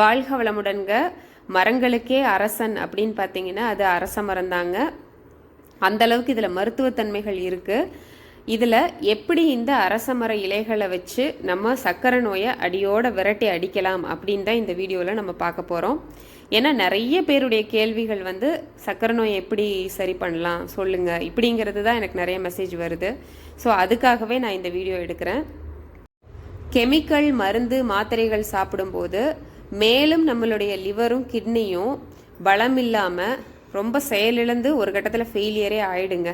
வாழ்க வளமுடன்க. மரங்களுக்கே அரசன் அப்படின்னு பார்த்தீங்கன்னா அது அரச மரம் தாங்க அந்த அளவுக்கு இதில் மருத்துவத்தன்மைகள் இருக்குது இதில் எப்படி இந்த அரச மர இலைகளை வச்சு நம்ம சர்க்கரை நோயை அடியோட விரட்டி அடிக்கலாம் அப்படின்னு தான் இந்த வீடியோவில் நம்ம பார்க்க போகிறோம் ஏன்னா நிறைய பேருடைய கேள்விகள் வந்து சர்க்கரை நோயை எப்படி சரி பண்ணலாம் சொல்லுங்கள் இப்படிங்கிறது தான் எனக்கு நிறைய மெசேஜ் வருது. ஸோ அதுக்காகவே நான் இந்த வீடியோ எடுக்கிறேன். கெமிக்கல் மருந்து மாத்திரைகள் சாப்பிடும்போது மேலும் நம்மளுடைய லிவரும் கிட்னியும் பலம் இல்லாமல் ரொம்ப செயலிழந்து ஒரு கட்டத்தில் ஃபெயிலியரே ஆயிடுங்க.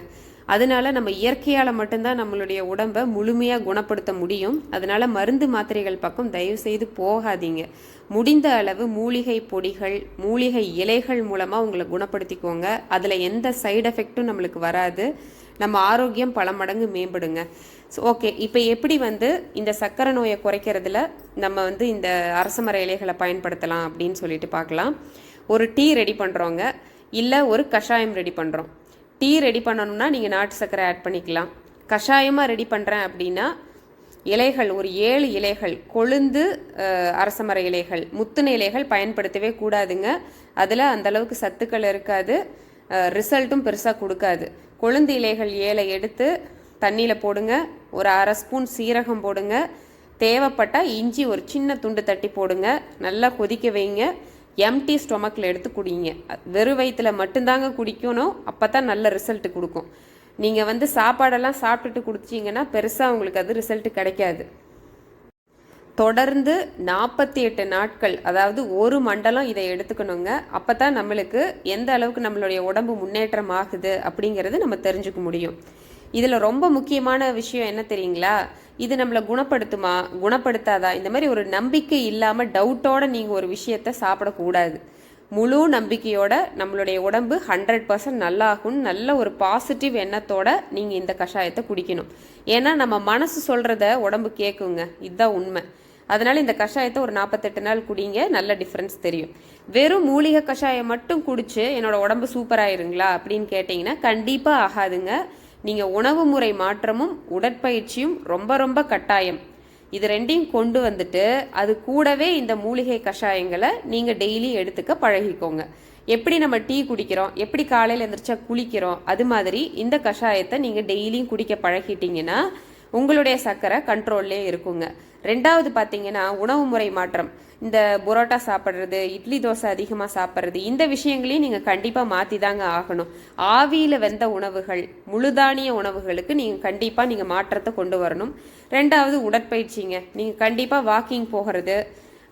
அதனால நம்ம இயற்கையால் மட்டும்தான் நம்மளுடைய உடம்பை முழுமையாக குணப்படுத்த முடியும். அதனால மருந்து மாத்திரைகள் பக்கம் தயவு செய்து போகாதீங்க. முடிந்த அளவு மூலிகை பொடிகள் மூலிகை இலைகள் மூலமாக உங்களை குணப்படுத்திக்கோங்க. அதில் எந்த சைடு எஃபெக்ட்டும் நம்மளுக்கு வராது. நம்ம ஆரோக்கியம் பல மடங்கு மேம்படுங்க. So okay. இப்போ எப்படி வந்து இந்த சர்க்கரை நோயை குறைக்கிறதுல நம்ம வந்து இந்த அரசமர இலைகளை பயன்படுத்தலாம் அப்படின்னு சொல்லிட்டு பார்க்கலாம். ஒரு டீ ரெடி பண்ணுறோங்க இல்லை ஒரு கஷாயம் ரெடி பண்ணுறோம் டீ ரெடி பண்ணணும்னா நீங்கள் நாட்டு சர்க்கரை ஆட் பண்ணிக்கலாம். கஷாயமாக ரெடி பண்ணுறேன் அப்படின்னா இலைகள் ஒரு ஏழு இலைகள் கொழுந்து அரசமர இலைகள் முத்துன இலைகள் பயன்படுத்தவே கூடாதுங்க. அதில் அந்தளவுக்கு சத்துக்கள் இருக்காது. ரிசல்ட்டும் பெருசாக கொடுக்காது. கொழுந்து இலைகள் ஏழை எடுத்து தண்ணியில் போடுங்க. ஒரு அரை ஸ்பூன் சீரகம் போடுங்க. தேவைப்பட்டால் இஞ்சி ஒரு சின்ன துண்டு தட்டி போடுங்க. நல்லா கொதிக்க வைங்க. எம்டி ஸ்டொமக்கில் எடுத்து குடிங்க. வெறும் வயிற்றில் மட்டும்தாங்க குடிக்கணும். அப்போ தான் நல்ல ரிசல்ட் கொடுக்கும். நீங்கள் வந்து சாப்பாடெல்லாம் சாப்பிட்டுட்டு குடிச்சிங்கன்னா பெருசாக உங்களுக்கு அது ரிசல்ட் கிடைக்காது. தொடர்ந்து நாற்பத்தி எட்டு நாட்கள் அதாவது ஒரு மண்டலம் இதை எடுத்துக்கணுங்க. அப்போ தான் நம்மளுக்கு எந்த அளவுக்கு நம்மளுடைய உடம்பு முன்னேற்றம் ஆகுது அப்படிங்கிறது நம்ம தெரிஞ்சுக்க முடியும். இதில் ரொம்ப முக்கியமான விஷயம் என்ன தெரியுங்களா? இது நம்மளை குணப்படுத்துமா? குணப்படுத்தாதா? இந்த மாதிரி ஒரு நம்பிக்கை இல்லாமல் டவுட்டோட நீங்கள் ஒரு விஷயத்த சாப்பிடக்கூடாது. முழு நம்பிக்கையோட நம்மளுடைய உடம்பு ஹண்ட்ரட் பர்சன்ட் நல்லாகும். நல்ல ஒரு பாசிட்டிவ் எண்ணத்தோட நீங்கள் இந்த கஷாயத்தை குடிக்கணும். ஏன்னா நம்ம மனசு சொல்கிறத உடம்பு கேட்குங்க இதுதான் உண்மை. அதனால் இந்த கஷாயத்தை ஒரு நாற்பத்தெட்டு நாள் குடிங்க. நல்ல டிஃப்ரென்ஸ் தெரியும். வெறும் மூலிகை கஷாயம் மட்டும் குடிச்சு என்னோட உடம்பு சூப்பராயிருங்களா அப்படின்னு கேட்டிங்கன்னா கண்டிப்பாக ஆகாதுங்க. நீங்கள் உணவு முறை மாற்றமும் உடற்பயிற்சியும் ரொம்ப ரொம்ப கட்டாயம். இது ரெண்டையும் கொண்டு வந்துட்டு அது கூடவே இந்த மூலிகை கஷாயங்களை நீங்கள் டெய்லி எடுத்துக்க பழகிக்கோங்க. எப்படி நம்ம டீ குடிக்கிறோம் எப்படி காலையில் எழுந்திரிச்சா குளிக்கிறோம் அது மாதிரி இந்த கஷாயத்தை நீங்கள் டெய்லியும் குடிக்க பழகிட்டீங்கன்னா உங்களுடைய சர்க்கரை கண்ட்ரோல்லே இருக்குங்க. ரெண்டாவது பார்த்தீங்கன்னா உணவு முறை மாற்றம். இந்த புரோட்டா சாப்பிட்றது இட்லி தோசை அதிகமாக சாப்பிட்றது இந்த விஷயங்களையும் நீங்கள் கண்டிப்பாக மாற்றி தாங்க ஆகணும். ஆவியில் வெந்த உணவுகள் முழுதானிய உணவுகளுக்கு நீங்கள் கண்டிப்பாக நீங்கள் மாற்றத்தை கொண்டு வரணும். ரெண்டாவது உடற்பயிற்சிங்க. நீங்கள் கண்டிப்பாக வாக்கிங் போகிறது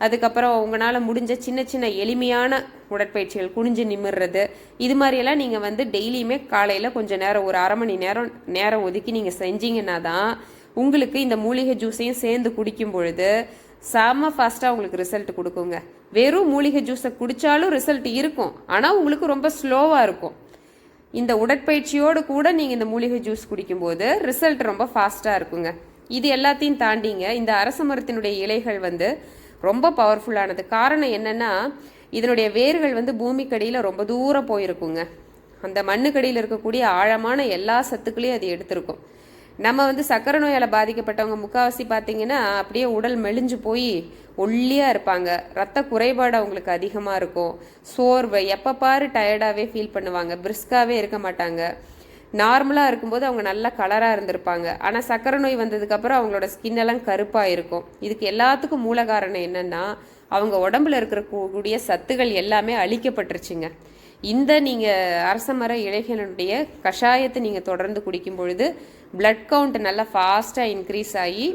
அதுக்கப்புறம் உங்களால் முடிஞ்ச சின்ன சின்ன எளிமையான உடற்பயிற்சிகள் குனிஞ்சு நிமிடுறது இது மாதிரியெல்லாம் நீங்கள் வந்து டெய்லியுமே காலையில் கொஞ்சம் நேரம் ஒரு அரை மணி நேரம் நேரம் ஒதுக்கி நீங்கள் செஞ்சீங்கன்னா தான் உங்களுக்கு இந்த மூலிகை ஜூஸையும் சேர்ந்து குடிக்கும் பொழுது செம்ம ஃபாஸ்ட்டாக உங்களுக்கு ரிசல்ட் கொடுக்குங்க. வெறும் மூலிகை ஜூஸை குடித்தாலும் ரிசல்ட் இருக்கும். ஆனால் உங்களுக்கு ரொம்ப ஸ்லோவாக இருக்கும். இந்த உடற்பயிற்சியோடு கூட நீங்கள் இந்த மூலிகை ஜூஸ் குடிக்கும்போது ரிசல்ட் ரொம்ப ஃபாஸ்ட்டாக இருக்குங்க. இது எல்லாத்தையும் தாண்டிங்க. இந்த அரச மரத்தினுடைய இலைகள் வந்து ரொம்ப பவர்ஃபுல்லானது காரணம் என்னென்னா இதனுடைய வேர்கள் வந்து பூமிக்கடியில் ரொம்ப தூரம் போயிருக்குங்க. அந்த மண்ணுக்கடியில் இருக்கக்கூடிய ஆழமான எல்லா சத்துக்களையும் அது எடுத்திருக்கும். நம்ம வந்து சக்கரை நோயால் பாதிக்கப்பட்டவங்க முக்கால்வாசி பார்த்தீங்கன்னா அப்படியே உடல் மெலிஞ்சு போய் ஒல்லியாக இருப்பாங்க. ரத்த குறைபாடு அவங்களுக்கு அதிகமாக இருக்கும். சோர்வை எப்போ பாரு டயர்டாகவே ஃபீல் பண்ணுவாங்க. பிரிஸ்காகவே இருக்க மாட்டாங்க. நார்மலாக இருக்கும்போது அவங்க நல்லா கலராக இருந்திருப்பாங்க. ஆனால் சக்கரை நோய் வந்ததுக்கப்புறம் அவங்களோட ஸ்கின் எல்லாம் கருப்பாக இருக்கும். இதுக்கு எல்லாத்துக்கும் மூல காரணம் என்னென்னா அவங்க உடம்புல இருக்கிற கூடிய சத்துகள் எல்லாமே அழிக்கப்பட்டுருச்சுங்க. இந்த நீங்கள் அரசமர இலைகளினுடைய கஷாயத்தை நீங்கள் தொடர்ந்து குடிக்கும் பொழுது பிளட் கவுண்ட் நல்லா ஃபாஸ்ட்டாக இன்க்ரீஸ் ஆகி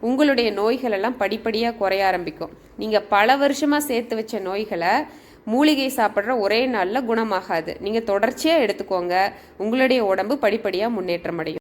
உங்களுடைய நோய்கள் எல்லாம் படிப்படியாக குறைய ஆரம்பிக்கும். நீங்கள் பல வருஷமாக சேர்த்து வச்ச நோய்களை மூலிகை சாப்பிட்ற ஒரே நாளில் குணமாகாது. நீங்கள் தொடர்ச்சியாக எடுத்துக்கோங்க. உங்களுடைய உடம்பு படிப்படியாக முன்னேற்றம் அடையும்.